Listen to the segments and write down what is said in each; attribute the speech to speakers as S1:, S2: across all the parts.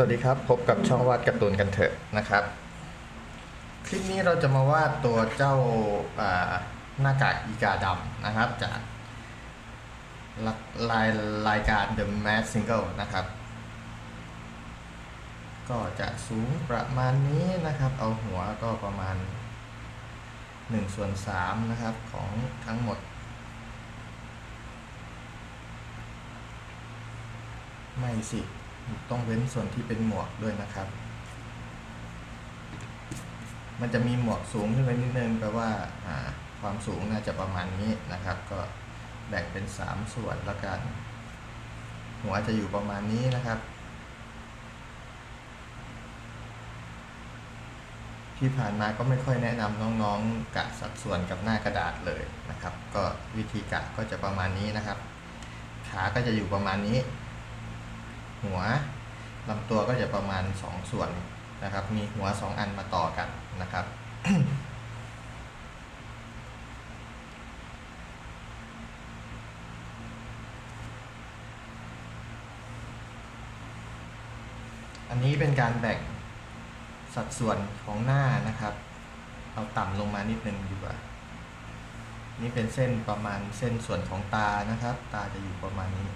S1: สวัสดีครับ พบกับช่องวาดการ์ตูนกันเถอะนะครับ คลิปนี้เราจะมาวาดตัวเจ้าหน้ากากอีกาดำนะครับ จากรรายรายการ The Mad Single นะครับ ก็จะสูงประมาณนี้นะครับ เอาหัวก็ประมาณ1ส่วน3นะครับของทั้งหมด ไม่สิ ต้องเว้นส่วนที่เป็นหมวกด้วยนะครับ มันจะมีหมวกสูงขึ้นไปนิดนึงแปลว่าความสูงน่าจะประมาณนี้นะครับ ก็แบ่งเป็น 3 ส่วนแล้วกัน หัวจะอยู่ประมาณนี้นะครับที่ผ่านมาก็ไม่ค่อยแนะนำน้องๆกะสัดส่วนกับหน้ากระดาษเลยนะครับ ก็วิธีกะก็จะประมาณนี้นะครับ ขาก็จะอยู่ประมาณนี้ หัวลำตัวก็จะประมาณ 2 ส่วนนะครับ มีหัว 2 อันมาต่อกันนะครับ อันนี้เป็นการแบ่งสัดส่วนของหน้านะครับ เอาต่ำลงมานิดนึงดีกว่า นี่เป็นเส้นประมาณเส้นส่วนของตานะครับ ตาจะอยู่ประมาณนี้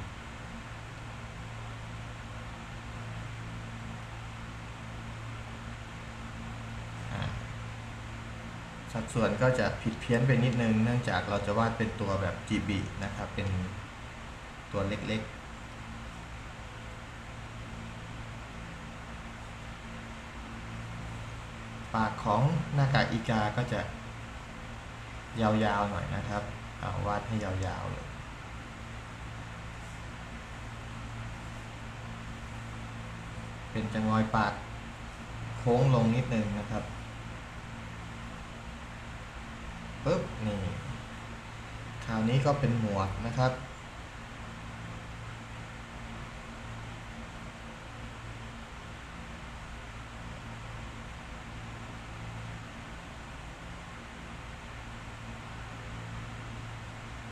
S1: สัดส่วนก็จะผิดเพี้ยนไปนิดนึง เนื่องจากเราจะวาดเป็นตัวแบบ GB นะครับ เป็นตัวเล็กๆปากของหน้ากากอีกาก็จะยาวๆหน่อยนะครับเอาวาดให้ยาวๆเลยเป็นจะงอยปากโค้งลงนิดนึงนะครับ ปึ๊บนี่คราวนี้ก็เป็นหมวกนะครับ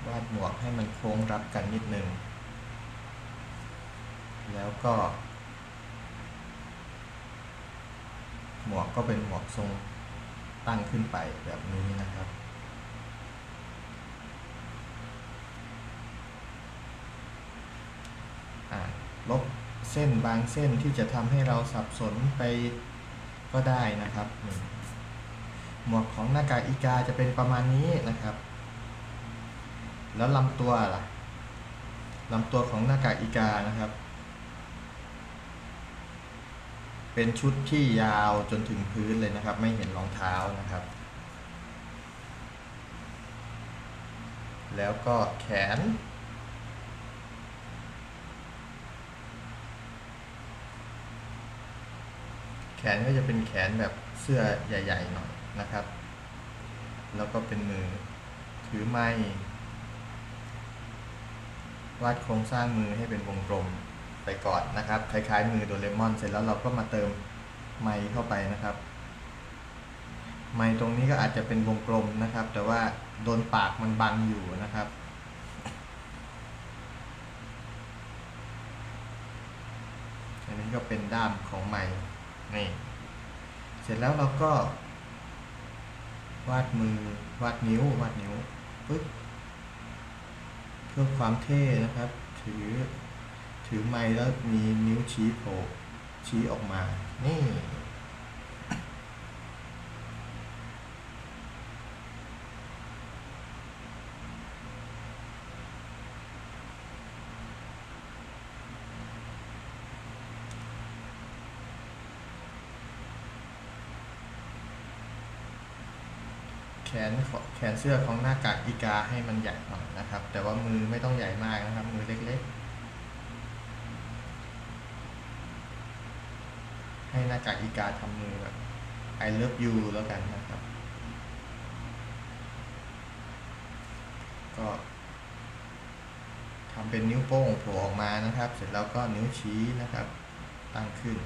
S1: วาดหมวกให้มันโค้งรับกันนิดนึง แล้วก็ หมวกก็เป็นหมวกทรงตั้งขึ้นไปแบบนี้นะครับ อ่าลบ เส้นบางเส้นที่จะทำให้เราสับสนไปก็ได้นะครับนี่หมวกของหน้ากากอีกาจะเป็นประมาณนี้นะครับ แล้วลำตัวล่ะลำตัวของหน้ากากอีกานะครับ เป็นชุดที่ยาวจนถึงพื้นเลยนะครับ ไม่เห็นรองเท้านะครับ แล้วก็แขน แขนก็จะเป็นแขนแบบเสื้อใหญ่ ๆ หน่อยนะครับ แล้วก็เป็นมือถือไม้วาดโครงสร้างมือให้เป็นวงกลมไปก่อนนะครับ คล้ายๆ มือโดเรมอน เสร็จแล้วเราก็มาเติมไม้เข้าไปนะครับ ไม้ตรงนี้ก็อาจจะเป็นวงกลมนะครับ แต่ว่าโดนปากมันบังอยู่นะครับอันนี้ก็เป็นด้ามของไม้ นี่ เสร็จแล้วเราก็ วาดมือ วาดนิ้ว วาดนิ้วปึ๊บเพื่อความเท่นะครับ ถือ ถือไม้แล้วมีนิ้วชี้โผล่ชี้ออกมา นี่ แขน ของแขนเสื้อของหน้ากากอีกาให้มันใหญ่หน่อยนะครับ แต่ว่ามือไม่ต้องใหญ่มากนะครับ มือเล็กๆ ให้หน้ากากอีกาทำมือแบบ I love you แล้วกันนะครับ ก็ทำเป็นนิ้วโป้งโผล่ออกมานะครับ เสร็จแล้วก็นิ้วชี้นะครับ ตั้งขึ้น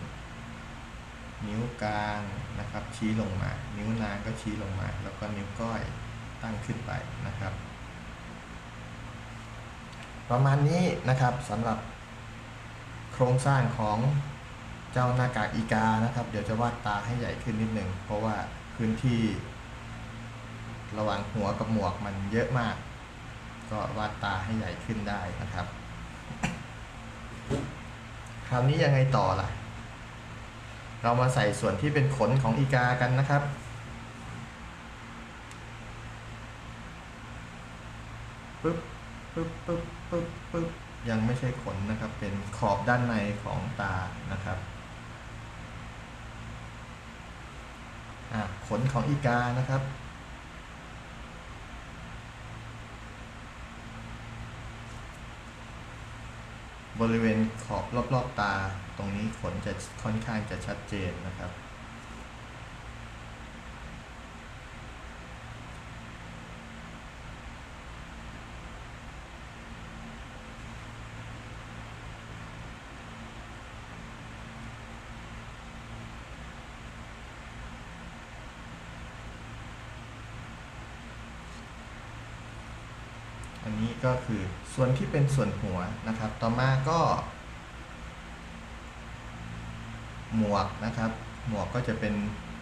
S1: นิ้วกลางนะครับ ชี้ลงมา นิ้วนางก็ชี้ลงมา แล้วก็นิ้วก้อย ตั้งขึ้นไปนะครับ ประมาณนี้นะครับสำหรับโครงสร้างของเจ้าหน้ากากอีกานะครับ เดี๋ยวจะวาดตาให้ใหญ่ขึ้นนิดหนึ่งเพราะว่าพื้นที่ ระหว่างหัวกับหมวกมันเยอะมาก ก็วาดตาให้ใหญ่ขึ้นได้นะครับ คราวนี้ยังไงต่อล่ะ เรามาใส่ส่วนที่เป็นขนของอีกากันนะครับ ปึ๊บปึ๊บปึ๊บปึ๊บปึ๊บยังไม่ใช่ขนนะครับ เป็นขอบด้านในของตานะครับอะขนของอีกานะครับ บริเวณขอบรอบๆตา ตรงนี้ขนจะค่อนข้างจะชัดเจนนะครับ อันนี้ก็คือส่ วนที่เป็นส่วนหัวนะครับ ต่อมาก็ หมวกนะครับ หมวกก็จะเป็น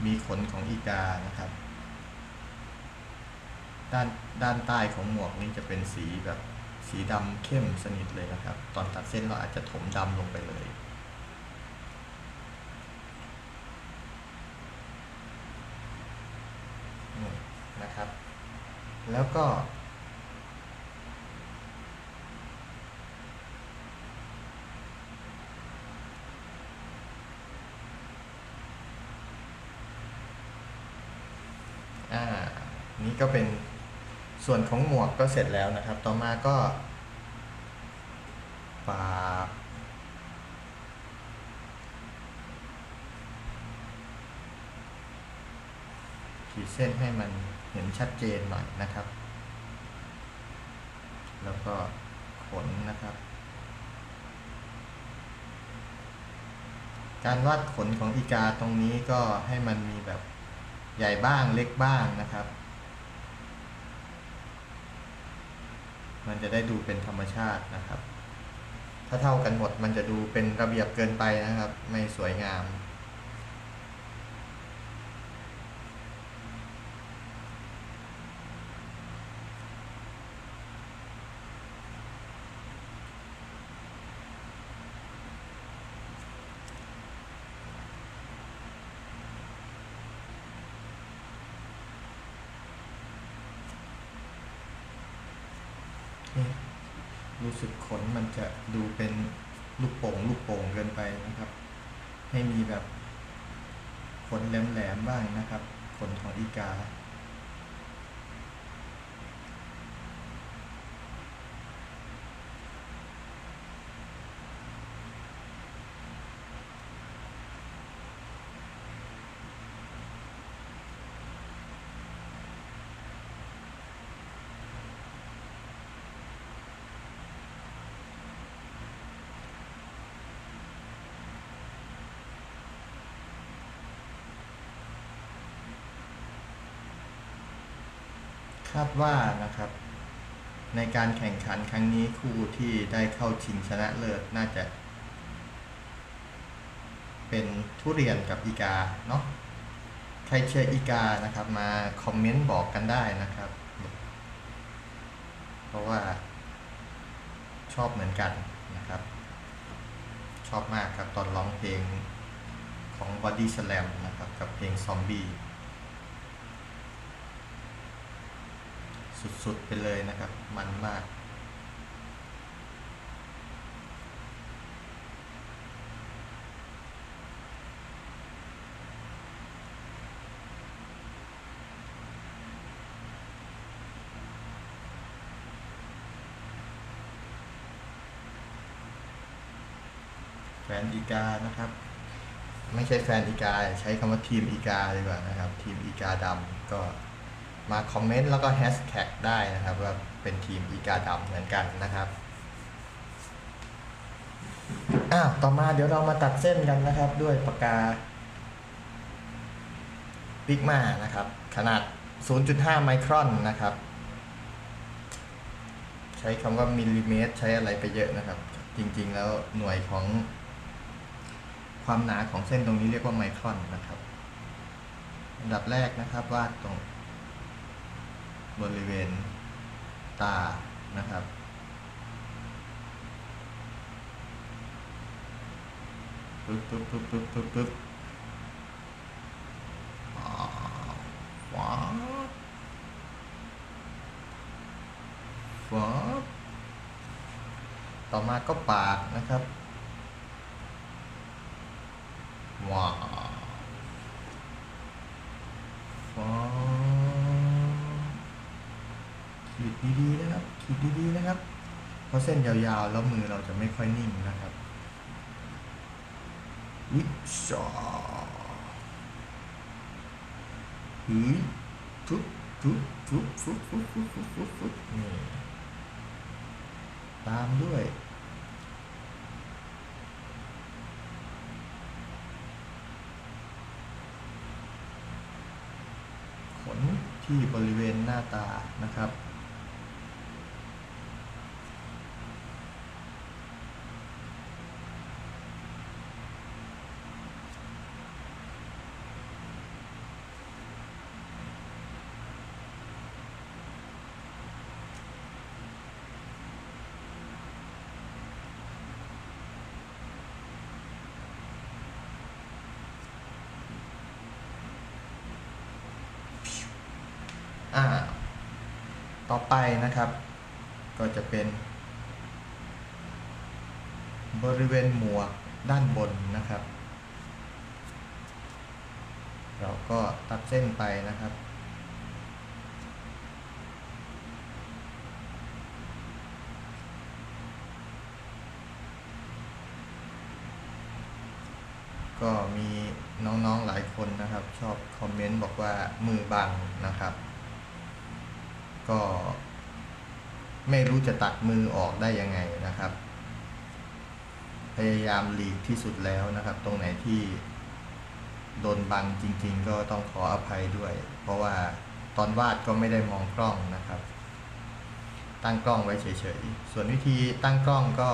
S1: มีขนของอีกานะครับ ด้านด้านใต้ของหมวกนี้จะเป็นสีแบบสีดำเข้มสนิทเลยนะครับ ตอนตัดเส้นเราอาจจะถมดำลงไปเลยนี่นะครับ แล้วก็ อ่า นี่ ก็เป็นส่วนของหมวกก็เสร็จแล้วนะครับ ต่อมาก็ปากขีดเส้นให้มันเห็นชัดเจนหน่อยนะครับ แล้วก็ขนนะครับ การวาดขนของอีกาตรงนี้ก็ให้มันมีแบบใหญ่บ้างเล็กบ้างนะครับ มันจะได้ดูเป็นธรรมชาตินะครับ ถ้าเท่ากันหมดมันจะดูเป็นระเบียบเกินไปนะครับ ไม่สวยงาม รู้สึกขนมันจะดูเป็นลูกโป่งลูกโป่งเกินไปนะครับ ให้มีแบบขนแหลมๆบ้างนะครับ ขนของอีกา คาดว่านะครับ ในการแข่งขันครั้งนี้คู่ที่ได้เข้าชิงชนะเลิศน่าจะ เป็นทุเรียนกับอีกาเนาะใครเชียร์อีกานะครับ มาคอมเมนต์บอกกันได้นะครับ เพราะว่าชอบเหมือนกันนะครับ ชอบมากครับตอนร้องเพลงของ Body Slam นะครับ กับเพลงซอมบี้ สุดๆ ไปเลยนะครับ มันมาก แฟนอีกานะครับ ไม่ใช่แฟนอีกา ใช้คำว่าทีมอีกาดีกว่านะครับ ทีมอีกาดำก็ มาคอมเมนต์แล้วก็แฮชแท็กได้นะครับ ว่าเป็นทีมอีกาดำเหมือนกันนะครับอ้าวต่อมาเดี๋ยวเรามาตัดเส้นกันนะครับ ด้วยปากกาปิกมานะครับ ขนาด 0.5 ไมครอนนะครับ ใช้คำว่ามิลลิเมตร ใช้อะไรไปเยอะนะครับ จริงๆแล้วหน่วยของความหนาของเส้นตรงนี้เรียกว่าไมครอนนะครับอันดับแรกนะครับวาดตรง บริเวณตานะครับ ปึ๊บปึ๊บปึ๊บปึ๊บปึ๊บปึ๊บว้าวว้าวต่อมาก็ปากนะครับว้าวขีดดีๆนะครับ ขีดดีๆนะครับ เพ ราะเส้นยาวๆ แล้วมือเราจะไม่ค่อยนิ่งนะครับวิชาหืยทุบทุบทุบฟุบฟุบฟุบฟุบฟุบฟุบนี่ ตามด้วย ขนที่บริเวณหน้าตานะครับ อ่า ต่อ ไปนะครับ ก็จะเป็น บริเวณหมวกด้านบนนะครับ เราก็ตัดเส้นไปนะครับก็มีน้องๆหลายคนนะครับ ชอบคอมเมนต์บอกว่ามือบังนะครับ ก็ไม่รู้จะตัดมือออกได้ยังไงนะครับ พยายามหลีกที่สุดแล้วนะครับ ตรงไหนที่โดนบังจริง ๆ ก็ต้องขออภัยด้วย เพราะว่าตอนวาดก็ไม่ได้มองกล้องนะครับ ตั้งกล้องไว้เฉยๆ ส่วนวิธีตั้งกล้องก็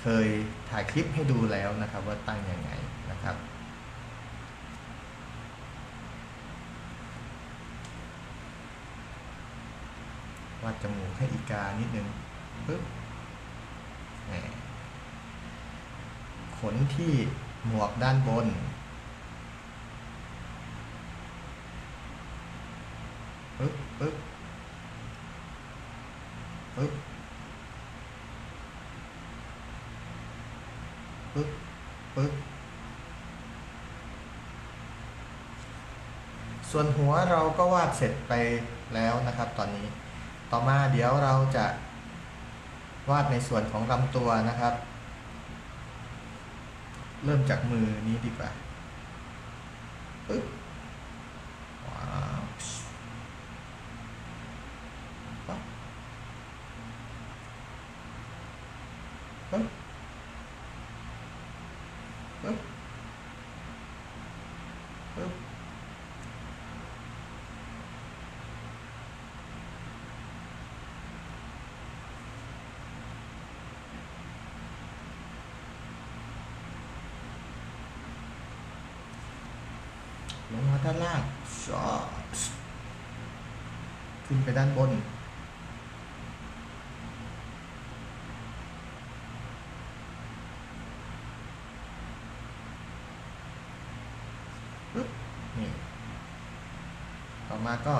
S1: เคยถ่ายคลิปให้ดูแล้วนะครับ ว่าตั้งยังไงนะครับ วาดจมูกให้อีกานิดนึงปึ๊บขนที่หมวกด้านบน ปึ๊บปึ๊บปึ๊บปึ๊บปึ๊บ ส่วนหัวเราก็วาดเสร็จไปแล้วนะครับตอนนี้ ต่อมาเดี๋ยวเราจะวาดในส่วนของลำตัวนะครับ เริ่มจากมือนี้ดีกว่าปึ๊บว้าวปั๊บปึ๊บปึ๊บปึ๊บ ลงมาด้านล่างชอขึ้น ไปด้านบน ปึ๊บ นี่ ต่อมาก็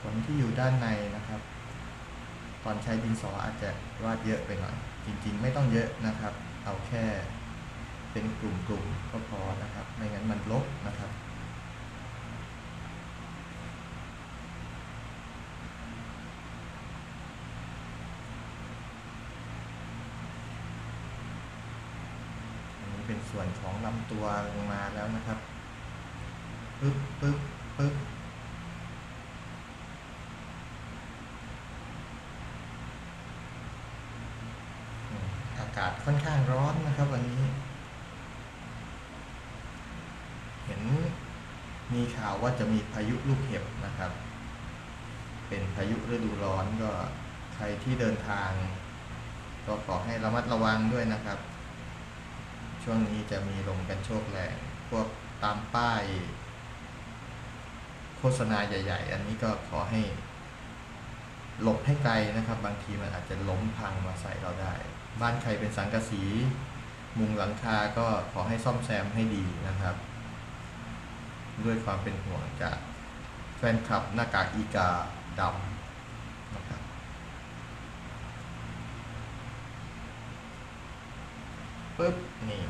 S1: ขนที่อยู่ด้านในนะครับ ตอนใช้ดินสออาจจะวาดเยอะไปหน่อย จริงๆ ไม่ต้องเยอะนะครับ เอาแค่เป็นกลุ่มๆก็พอนะครับ ไม่งั้นมันลบนะครับ อันนี้เป็นส่วนของลำ ตัวลงมาแล้วนะครับปึ๊บปึ๊บปึ๊บอืมอากาศค่อนข้างร้อนนะครับวันนี้ เห็นมีข่าวว่าจะมีพายุลูกเห็บนะครับ เป็นพายุฤดูร้อนก็ใครที่เดินทาง ก็ขอให้ระมัดระวังด้วยนะครับ ช่วงนี้จะมีลมกันโชกแรง พวกตามป้าย โฆษณาใหญ่ ๆ อันนี้ก็ขอให้ หลบให้ไกลนะครับ บางทีมันอาจจะล้มพังมาใส่เราได้ บ้านใครเป็นสังกะสี มุงหลังคาก็ขอให้ซ่อมแซมให้ดีนะครับ ด้วยความเป็นห่วงจากแฟนคลับหน้ากากอีกาดำนะครับ ปึ๊บนี่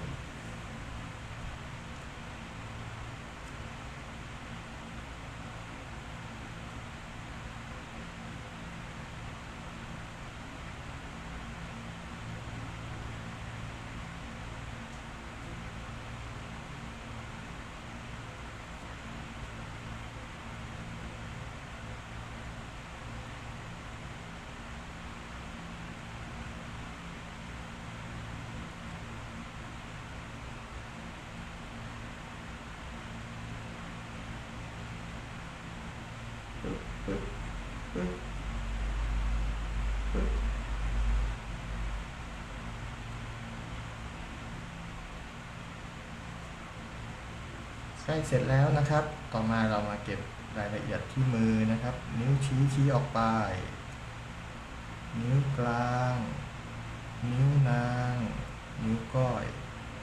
S1: ใกล้เสร็จแล้วนะครับ ต่อมาเรามาเก็บรายละเอียดที่มือนะครับ นิ้วชี้ชี้ออกไป นิ้วกลาง นิ้วนาง นิ้วก้อย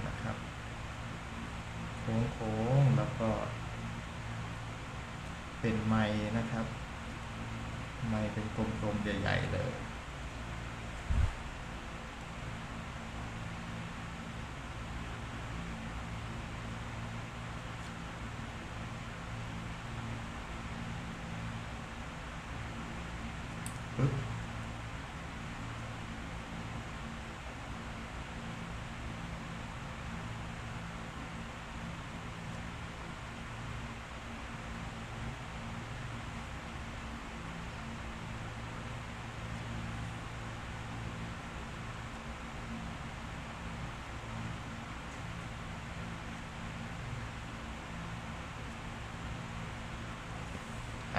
S1: นะครับ โค้งโค้งๆแล้วก็ เป็นไม้นะครับ ไม่เป็นกลมๆใหญ่ ๆ เลย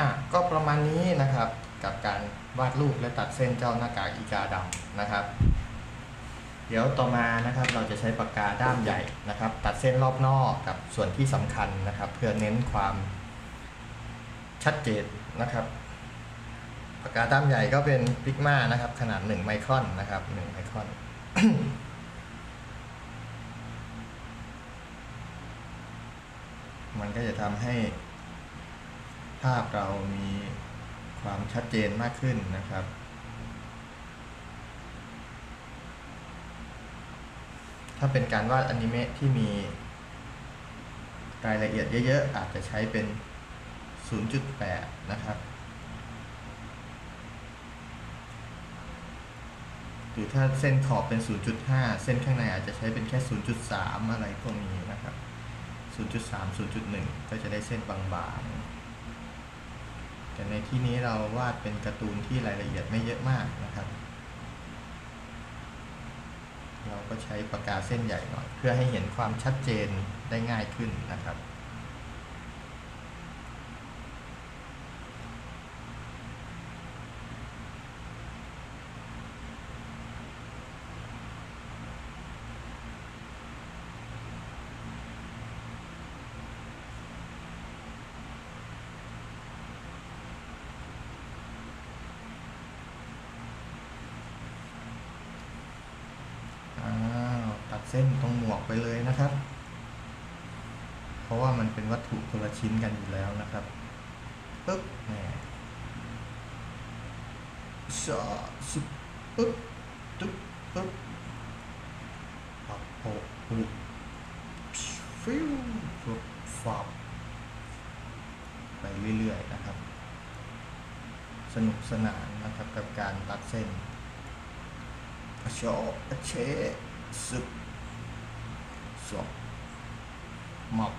S1: อะก็ประมาณนี้นะครับกับการวาดรูปและตัดเส้นเจ้าหน้ากากอีกาดำนะครับ เดี๋ยวต่อมานะครับเราจะใช้ปากกาด้ามใหญ่นะครับ ตัดเส้นรอบนอกกับส่วนที่สำคัญนะครับ เพื่อเน้นความชัดเจนนะครับปากกาด้ามใหญ่ก็เป็นพิกมานะครับ ขนาด 1 ไมครอนนะครับ1ไมครอนมันก็จะทำให้ ภาพเรามีความชัดเจนมากขึ้นนะครับ ถ้าเป็นการวาดอนิเมะที่มีรายละเอียดเยอะๆ อาจจะใช้เป็น 0.8 นะครับ หรือถ้าเส้นขอบเป็น 0.5 เส้นข้างในอาจจะใช้เป็นแค่ 0.3 อะไรพวกนี้นะครับ 0.3 0.1 ก็จะได้เส้นบางๆ แต่ในที่นี้เราวาดเป็นการ์ตูนที่รายละเอียดไม่เยอะมากนะครับ เราก็ใช้ปากกาเส้นใหญ่หน่อย เพื่อให้เห็นความชัดเจนได้ง่ายขึ้นนะครับ อ้าวตัด เส้นตรงหมวกไปเลยนะครับ เพราะว่ามันเป็นวัตถุคนละชิ้นกันอยู่แล้วนะครับปึ๊บแหมชาสุดปึ๊บตึ๊บปึ๊บปับโปะปุ๊บฟิวฟุบฟับไปเรื่อยๆนะครับ สนุกสนานนะครับกับการตัดเส้นอชออเชสึ บสอบหมับ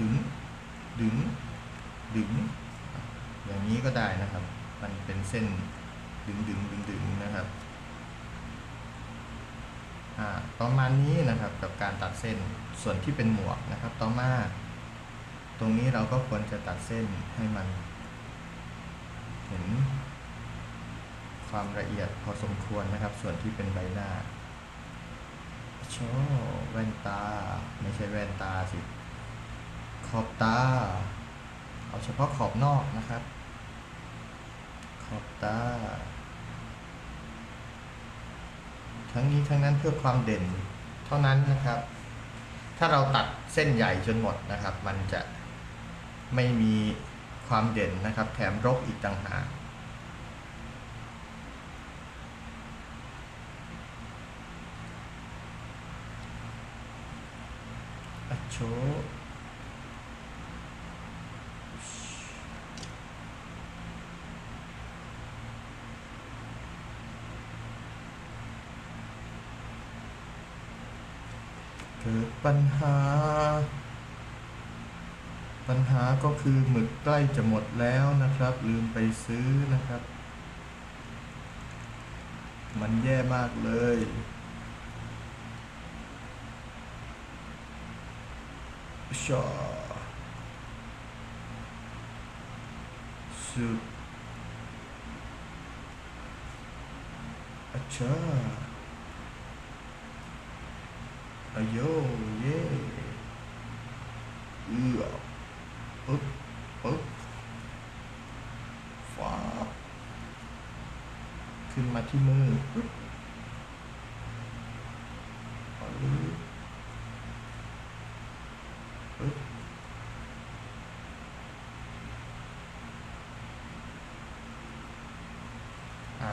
S1: ดึงดึงดึงอย่างนี้ก็ได้นะครับ มันเป็นเส้นดึงดึงดึงดึงนะครับอ่าประมาณนี้นะครับกับการตัดเส้นส่วนที่เป็นหมวกนะครับ ต่อมา ตรงนี้เราก็ควรจะตัดเส้นให้มัน เห็นความละเอียดพอสมควรนะครับ ส่วนที่เป็นใบหน้า โชแว่นตา ไม่ใช่แว่นตาสิ ขอบตา เอาเฉพาะขอบนอกนะครับ ขอบตา ทั้งนี้ทั้งนั้นเพื่อความเด่นเท่านั้นนะครับ ถ้าเราตัดเส้นใหญ่จนหมดนะครับ มันจะไม่มีความเด่นนะครับ แถมรกอีกต่างหาก โชเกิดปัญหา ปัญหาก็คือหมึกใกล้จะหมดแล้วนะครับ ลืมไปซื้อนะครับ มันแย่มากเลย ชอสุดอัชชาอโยเย่เอือปึ๊บปึ๊บฟ้าขึ้นมาที่มือปึ๊บปึ๊บปึ๊บอ่า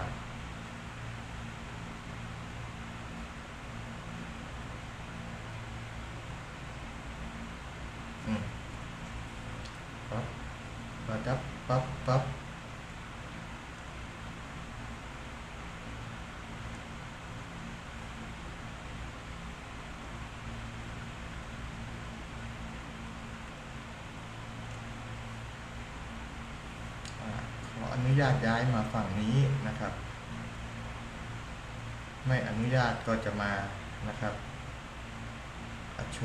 S1: อืม ปั๊บปั๊บ ปั๊บปั๊บปั๊บอ่าขออนุญาตย้ายมาฝั่งนี้นะครับ ไม่อนุญาตก็จะมานะครับอะโช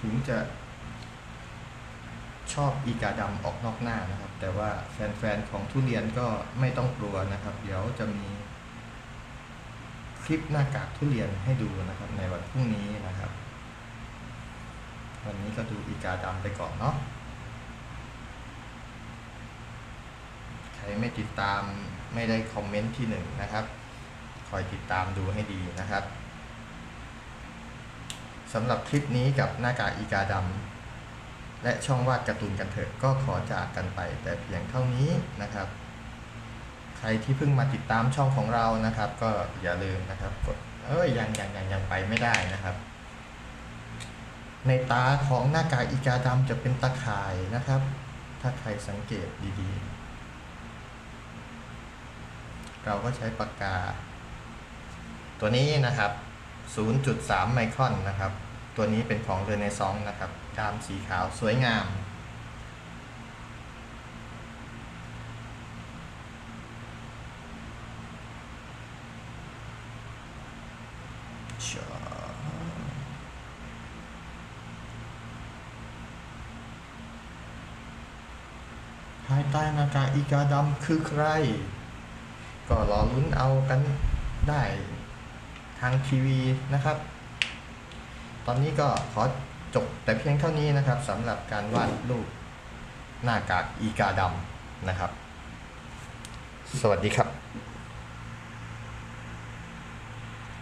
S1: ถึงจะชอบอีกาดำออกนอกหน้านะครับ แต่ว่าแฟนๆของทุเรียนก็ไม่ต้องกลัวนะครับ เดี๋ยวจะมีคลิปหน้ากากทุเรียนให้ดูนะครับ ในวันพรุ่งนี้นะครับ วันนี้ก็ดูอีกาดำไปก่อนเนาะใครไม่ติดตามไม่ได้คอมเมนต์ที่หนึ่งนะครับ คอยติดตามดูให้ดีนะครับ สำหรับคลิปนี้กับหน้ากากอีกาดำและช่องวาดการ์ตูนกันเถอะก็ขอจากกันไปแต่เพียงเท่านี้นะครับ ใครที่เพิ่งมาติดตามช่องของเรานะครับ ก็อย่าลืมนะครับกดเอ้ยยังยังยังยังไปไม่ได้นะครับ ในตาของหน้ากากอีกาดำจะเป็นตะข่ายนะครับ ถ้าใครสังเกตดีๆ เราก็ใช้ปากกา ตัวนี้นะครับ 0.3 ไมครอนนะครับ ตัวนี้เป็นของเรเนซองนะครับดามสีขาวสวยงามชาภายใต้หน้ากาอีกาดำคือใคร ก็รอลุ้นเอากันได้ ทางทีวีนะครับ ตอนนี้ก็ขอจบแต่เพียงเท่านี้นะครับสำหรับการวาดรูปหน้ากากอีกาดำนะครับ สวัสดีครับ